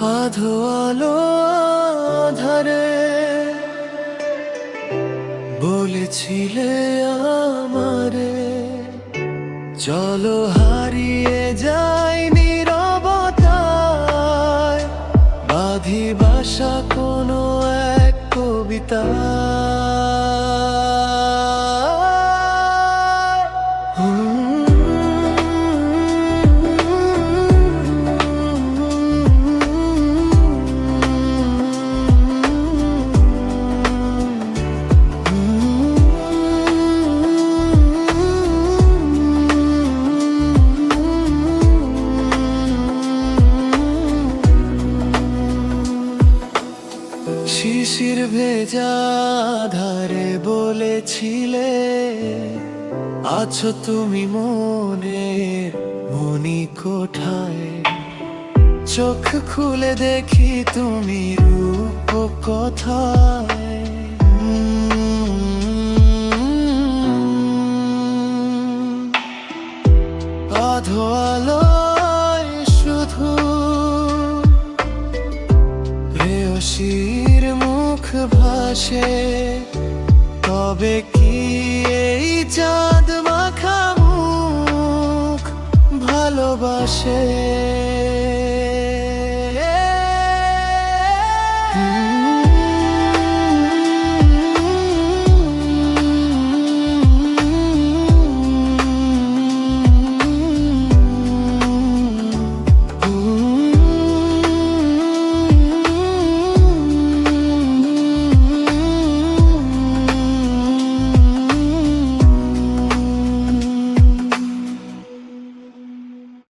আধো আলো আধারে বলেছিলে আমারে চলো হারিয়ে যাই নিরবতায় বাধি ভাষা কোনো এক কবিতা শিশির ভেজা ধারে বলেছিলে, আছো তুমি মনের মনি কোঠায়। চোখ খুলে দেখি তুমি রূপ কথায়। শুধু প্রেয়সীর মুখ ভাসে তবে কি এই চাঁদ মাখা মুখ ভালোবাসে?